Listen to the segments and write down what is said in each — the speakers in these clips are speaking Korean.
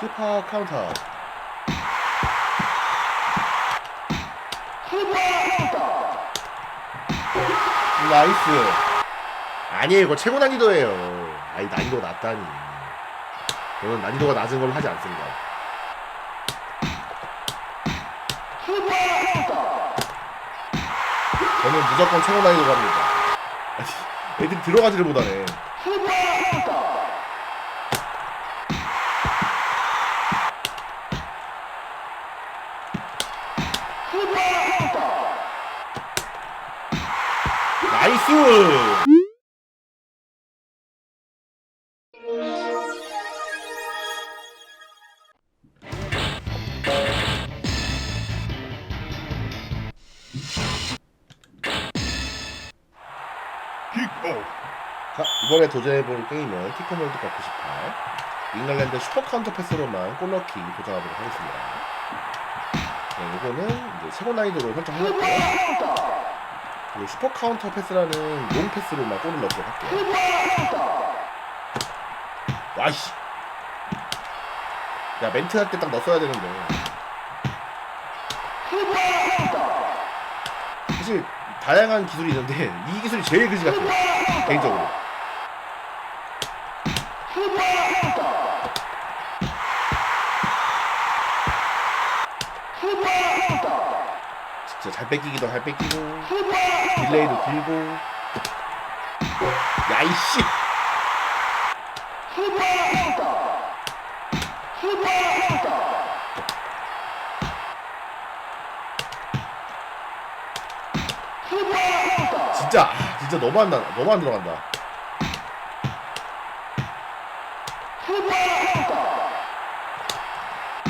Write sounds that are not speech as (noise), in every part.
슈퍼 카운터. 나이스. 아니에요, 이거 최고 난이도예요. 아니, 난이도가 낮다니. 저는 난이도가 낮은 걸 하지 않습니다. 저는 무조건 최고 난이도 갑니다. 애들이 들어가지를 못하네. 나이스! 자, 이번에 도전해볼 게임은 티커 월드컵 98 잉글랜드 슈퍼 카운터 패스로만 골 넣기 도전하도록 하겠습니다. 네, 이거는 이제 최고 난이도로 설정해놨고요. 그리고 슈퍼 카운터 패스라는 롱 패스로만 골을 넣도록 할게요. 와이씨. 야, 멘트 할 때 딱 넣었어야 되는데. 사실, 다양한 기술이 있는데, (laughs) 이 기술이 제일 그지 같아요. 개인적으로. 진짜 잘 뺏기기도 잘 뺏기고 딜레이도 길고. 야이씨. 진짜 아, 진짜 너무 안 나, 너무 안 들어간다.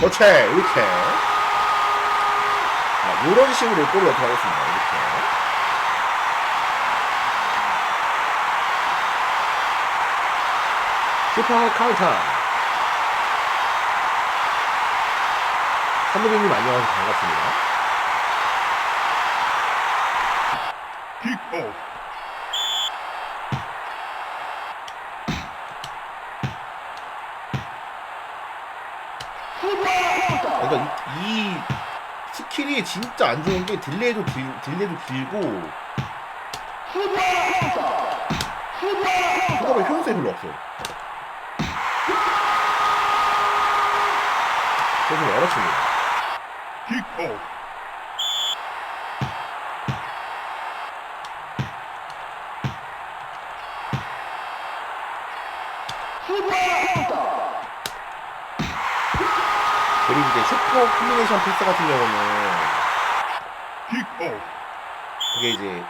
그렇지 이렇게. 자, 이런 식으로 골을 넣도록 하겠습니다. 이렇게. 슈퍼 카운터. 선무빈님 안녕하세요. 반갑습니다. 그러니까 이, 이 스킬이 진짜 안 좋은 게 딜레이도 길, 딜레이도 길고. 생각보다 효용성이 별로 없어요 그래서 어렵습니다 그리고 이제 슈퍼 콤비네이션 패스 같은 경우는 그게 이제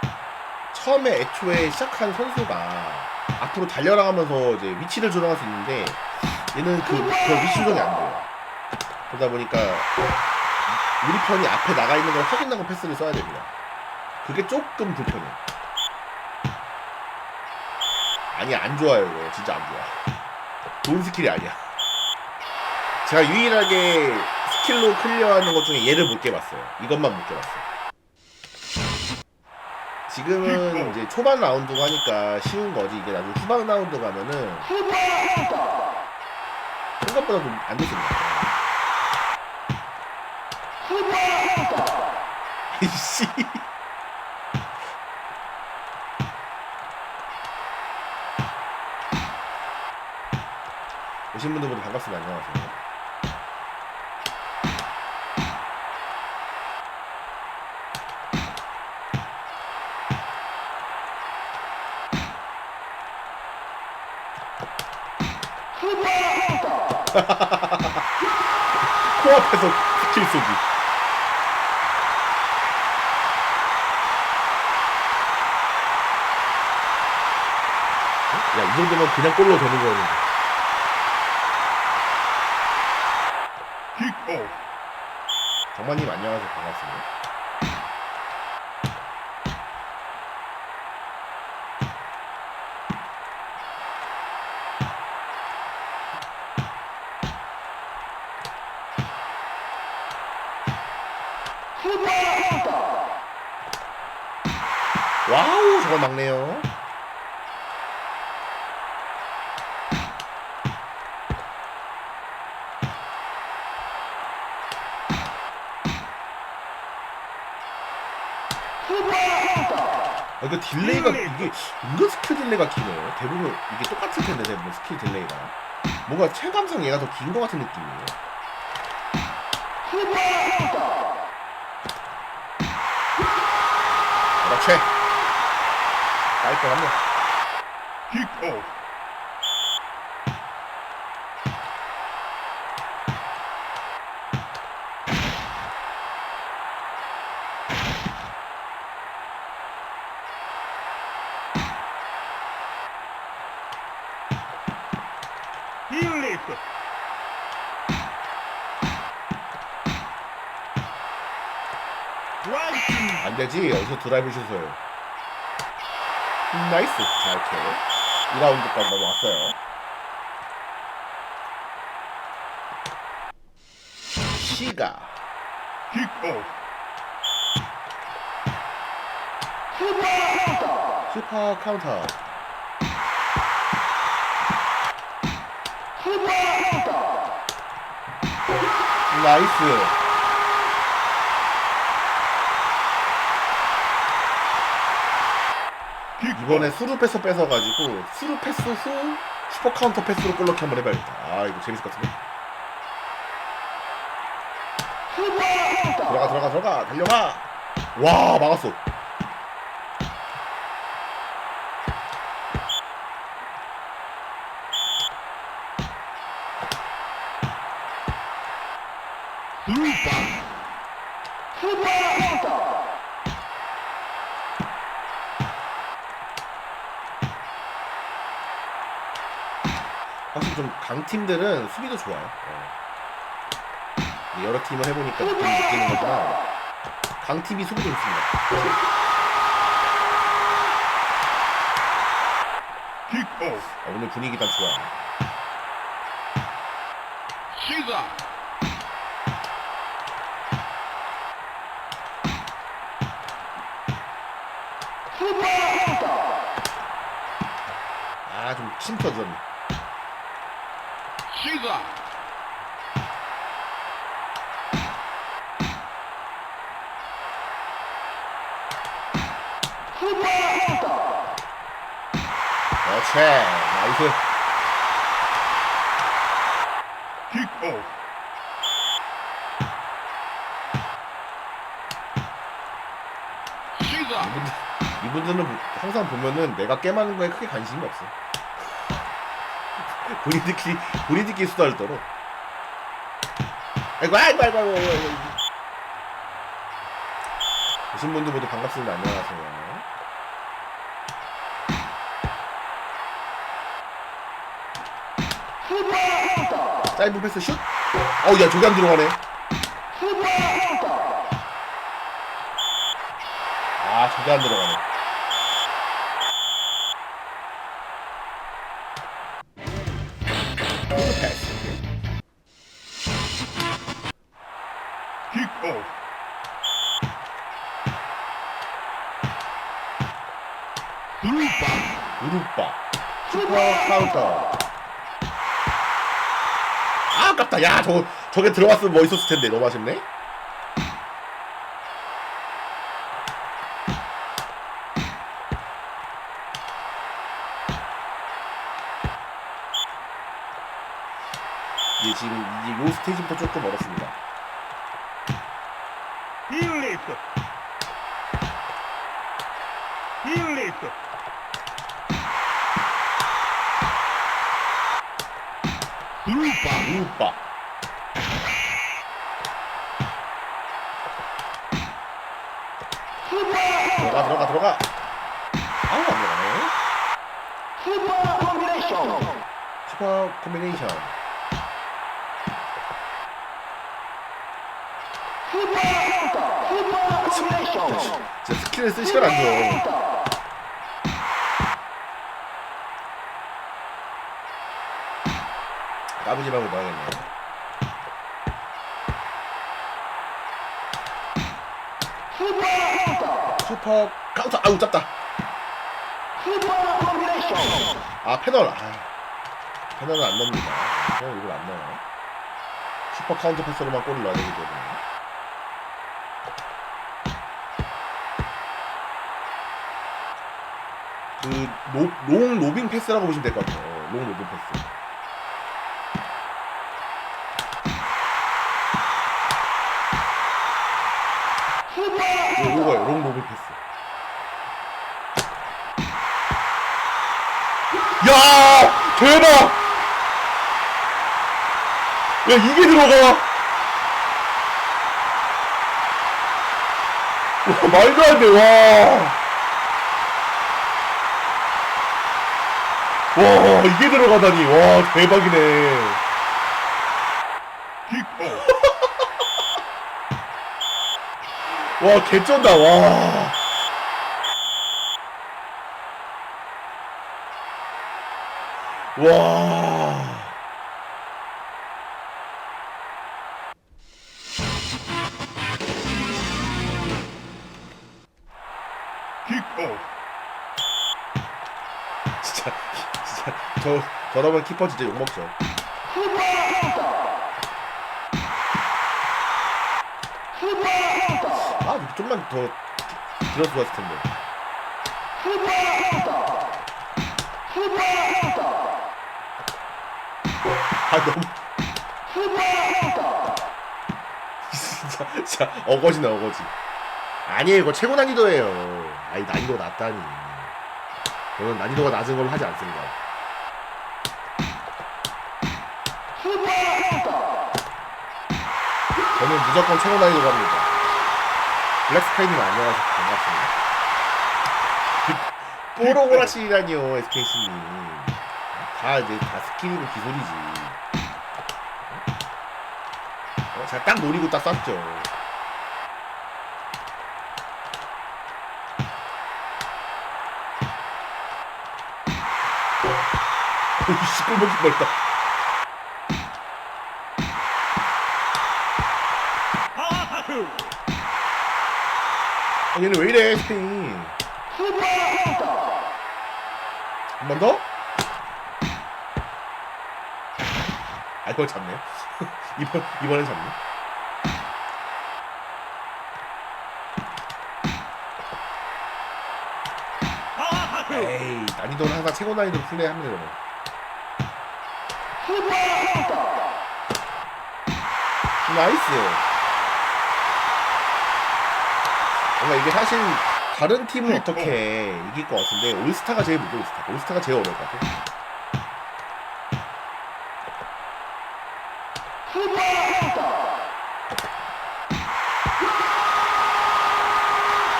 처음에 애초에 시작한 선수가 앞으로 달려나가면서 이제 위치를 조정할 수 있는데 얘는 그, 그 위치 조정이 안 돼요. 그러다 보니까 우리 편이 앞에 나가 있는 걸 확인하고 패스를 써야 됩니다. 그게 조금 불편해. 아니 안 좋아요 이거 진짜 안 좋아. 좋은 스킬이 아니야. 제가 유일하게 스킬로 클리어하는 것 중에 얘를 못 깨봤어요. 이것만 못 깨봤어요. 지금은 이제 초반 라운드고 하니까 쉬운 거지. 이게 나중에 후반 라운드 가면은 생각보다 좀안 좋습니다. (laughs) 이씨. 오신 분들 모두 반갑습니다. 안녕하세요. 코앞에서 스킬 쏘기. 야, 이 정도면 그냥 골로 되는 거였는데. 정만님 안녕하세요. 반갑습니다. 와우 저걸 막네요 아, 그 딜레이가 이게 은근 스킬 딜레이가 기네요. 대부분 이게 똑같을 텐데 대부분 스킬 딜레이가 뭔가 체감상 얘가 더 긴 것 같은 느낌이에요. 그렇지. 킥 오프 힐리프 라이트 안 되지. 여기서 드라이브 슛을. 나이스. 자, 이렇게 2라운드까지 넘어왔어요. 시가 킥오프 슈퍼 카운터. 나이스. 이번에 수루 패스 뺏어가지고 수루 패스 후 슈퍼 카운터 패스로 골넣기 한번 해봐야겠다. 아 이거 재밌을 것 같은데. 들어가 들어가 들어가 달려가. 와 막았어. 루파 좀 강팀들은 수비도 좋아요. 어. 여러 팀을 해보니까 좀 느끼는 거지만 강팀이 수비도 좋습니다. 어, 오늘 분위기 일단 좋아요. 시작 아좀 침투 좀. 시작 그렇지. 나이스. 킥오프 이분들, 이분들은 뭐- 항상 보면은 내가 게임하는 거에 크게 관심이 없어. 본인들끼리, 본인들끼리 수다를 떨어. 아이고, 아이고, 아이고, 아이고. 오신 분들 모두 반갑습니다. 안녕하세요. 짧은 패스 슛? 어우, 야, 저게 안 들어가네. 아, 저게 안 들어가네. 아, 아깝다. 야, 저거, 저게 들어갔으면 멋있었을 텐데. 너무 아쉽네. 이게 지금 이요 스테이지부터 조금 멀었습니다. 힐리프 힐리프 루파 우루빠. 들어가, 들어가, 들어가. 아우, 안 들어가네. 슈퍼 콤비네이션. 진짜 스킬을 쓸 시간 안 줘. 까부지 말고 넣어야겠네. 슈퍼 카운터 아우 짭다. 아 패널 아 패널은 안 넣습니다. 패널 이걸 안 넣어요. 슈퍼 카운터 패스로만 골을 넣어야 되기 때문에. 그롱 로빙 패스라고 보시면 될 것 같아요. 어, 롱 로빙 패스. 요- 요거예요. 롱 로빙 패스. 야 대박! 야 이게 들어가! 와 말도 안 돼. 와. 와 이게 들어가다니 와 대박이네. 킥오프 와 개쩐다 와. 와. 킥오프 진짜 진짜 저 저러면 키퍼 진짜 욕 먹죠. 아 좀만 더 들어 좋았을 텐데. 아 너무 진짜 진짜 어거지네 어거지. 아니에요 이거 최고 난이도예요. 아이 난이도 낮다니. 저는 난이도가 낮은 걸 하지 않습니다. 저는 무조건 최고 난이도 갑니다. 블랙스카이님 안녕하세요. 반갑습니다. 뽀로오라시라니요, SKC님. 다 이제 다 스킬이고 기술이지. 어, 제가 딱 노리고 딱 쐈죠. 오이씨, 꿀먹기 뻔했다. 아, 얘는 왜 이래, 스페인. 한번 더? 아, 이걸 잡네. (laughs) 이번, 이번엔 잡네. 에이, 난이도는 항상 최고 난이도로 플레이합니다, 여러분. 나이스. 뭔가 이게 사실 다른 팀은 어떻게 이길 것 같은데 올스타가 제일 무거워 올스타. 올스타가 제일 어려울 것 같아.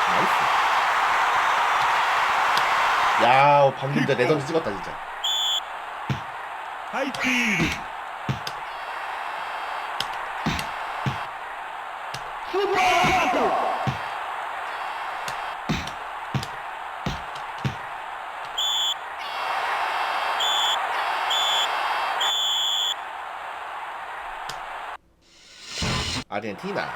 나이스. 야, 방금 진짜 레전드 찍었다 진짜. 하이피드 아르헨티나.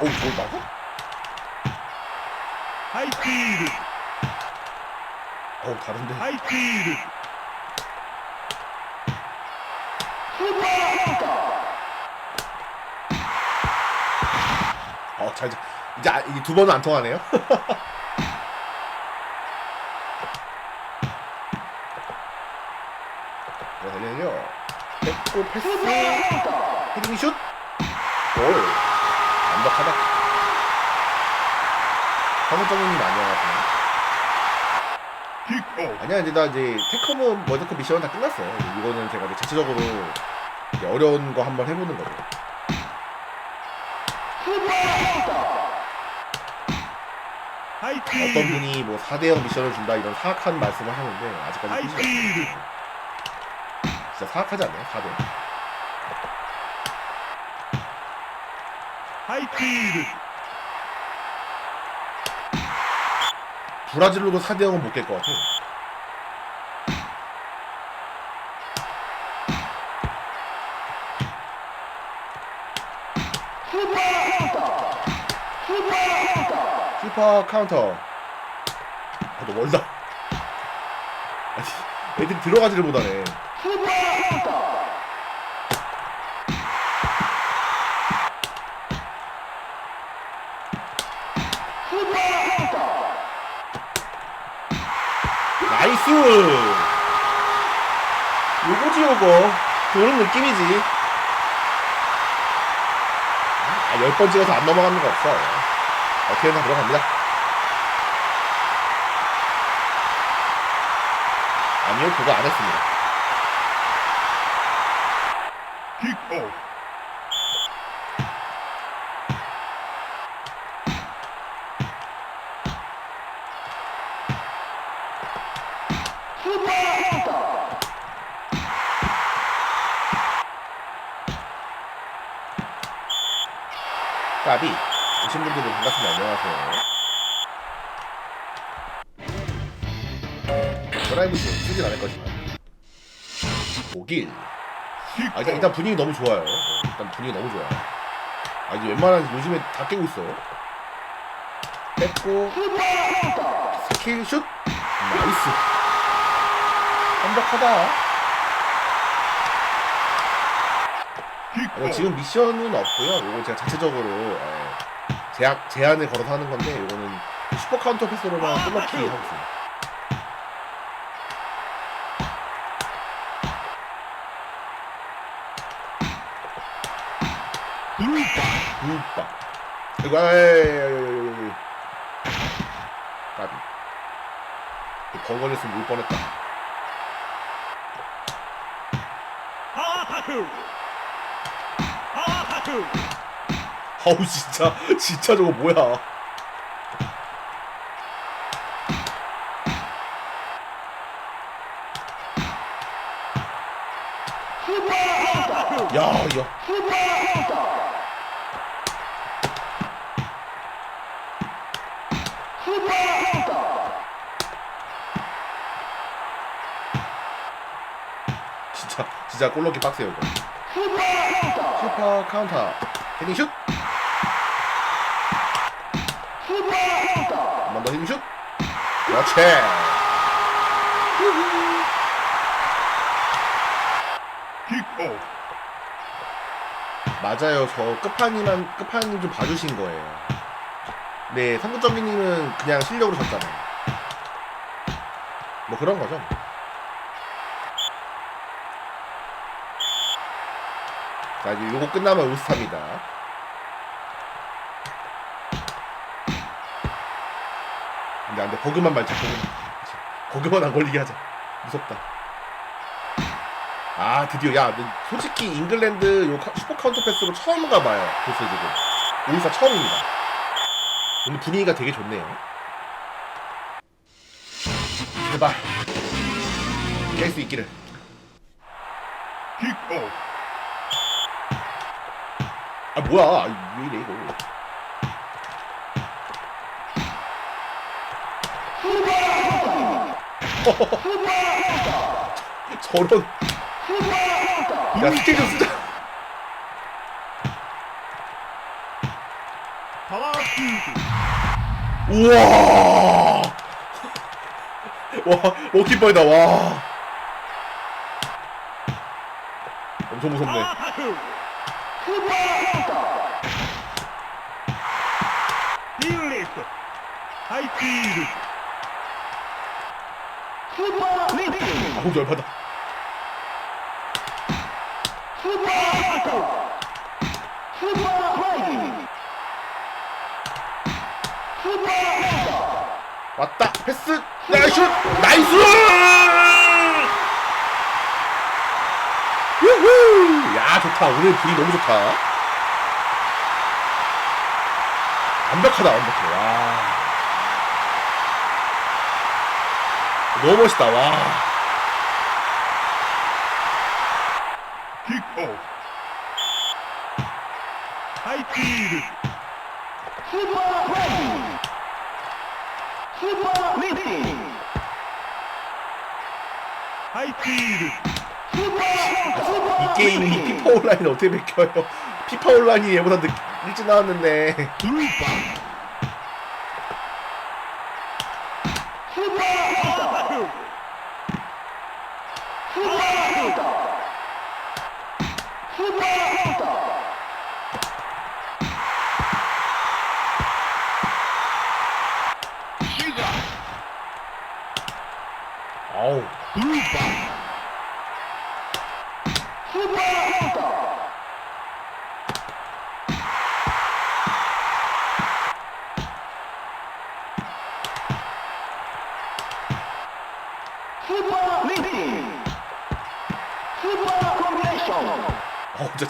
오, 저거 맞아? 하이피드 어우, 다른데. 하이피드 어, 잘, 잘. 이제 아, 이게 두 번은 안 통하네요. (laughs) 뺏고 패스. 헤딩 슛. 골. 완벽하다. 황정우님 안녕하세요. 킥오프 아니야, 이제 나 이제 테크모 월드컵 미션은 다 끝났어요. 이거는 제가 이제 자체적으로 이제 어려운 거 한번 해보는 거죠. 어떤 분이 뭐 4대0 미션을 준다 이런 사악한 말씀을 하셨는데 아직까지 진짜 사악하지 않나요? 4대0 하이피드 브라질로도 4대 0은 못 깰 것 같아. 슈퍼 카운터. 아, 너 멀다. 아니 애들이 들어가지를 못하네 나이스! 요거지 요거. 그런 느낌이지. 아, 열번 찍어서 안 넘어가는 거 없어. 어떻게든 다 들어갑니다. 아니요 그거 안 했습니다 킥오프 까비. 오신 분들은 반갑습니다. 안녕하세요. 드라이브 좀 쓰진 않을 거지만 오길 아 일단, 일단 분위기 너무 좋아요. 어, 일단 분위기 너무 좋아요. 아 이제 웬만한 요즘에 다 깨고 있어. 뺐고. 스킬 슛. 나이스. 완벽하다. 아, 지금 미션은 없고요. 요거 제가 자체적으로 어, 제약, 제한을 걸어서 하는 건데 요거는 슈퍼 카운터 패스로만 끝넣기 하고 있습니다 굿바 이거 에이. 까비 번 걸렸으면 울 뻔했다. 하하투 하하투 아우 진짜. 진짜 저거 뭐야 야, 진짜 골넣기 빡세요 이거. 슈퍼 카운터 헤딩 슛. 한 번 더 헤딩 슛. 그렇지. 맞아요. 저 끝판이만 끝판이 좀 봐주신 거예요. 네, 삼구점이님은 그냥 실력으로 졌잖아요. 뭐 그런 거죠. 자, 이제 요거 끝나면 우스탑니다. 근데 안 돼. 버그만 말자, 버그만. 버그만 안 걸리게 하자. 무섭다. 아 드디어 야너 솔직히 잉글랜드 요 카- 슈퍼 카운터 패스로 처음 가봐요 보스 지금 오이사 처음입니다 오늘 분위기가 되게 좋네요 제발 깰 수 있기를 킥오프 아 뭐야. 아, 왜 이래 이거. (laughs) 저런. 야 스킬 좀 쓰자 우와. (laughs) 와 워킹볼이다 와. 엄청 무섭네 하이피드 아우 열받아. 왔다. 패스. 나이스. 나이스! 유후! 야 좋다. 오늘 분위기 너무 좋다. 완벽하다 완벽해. 와 너무 멋있다. 와. 하이피드 하이피드 이 게임이 피파 온라인 어떻게 베껴요? 피파 온라인이 얘보다 늦, 일찍 나왔는데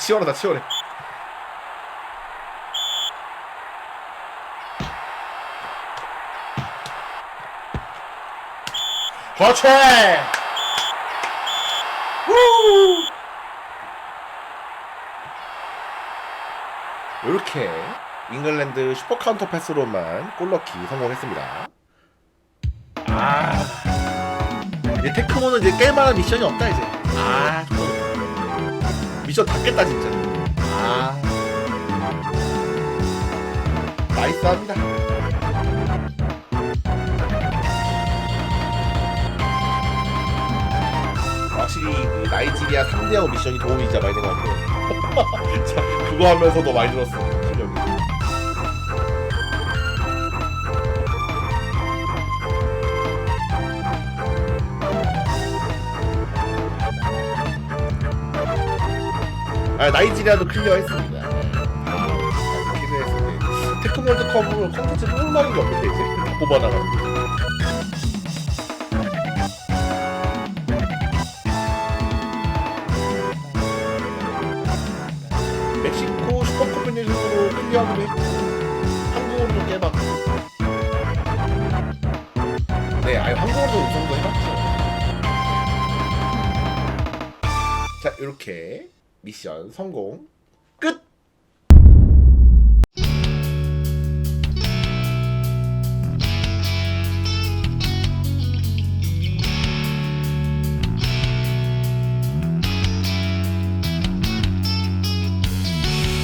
치열하다 치열해 후! 이렇게 잉글랜드 슈퍼 카운터 패스로만 골 넣기 성공했습니다. 아. 이제 테크모는 이제 깰 만한 미션이 없다 이제. 아 미션 다 깼다 진짜. 아. 나이스합니다. 확실히 그 나이지리아 3대0 미션이 도움이 진짜 많이 된것 같아요. (laughs) 자, 그거 하면서도 많이 들었어 아 나이지리아도 클리어했습니다. 아, 클리어했는데. 테크 월드컵은 컨텐츠 꿀망인 게 없는데 이제. 다 뽑아나가지고. 멕시코 슈퍼컵 연승으로 클리어하기도 했고 한국으로도 깨봤고. 네 아니 한국으로도 우승도 해봤죠. 자 이렇게 미션 성공. 끝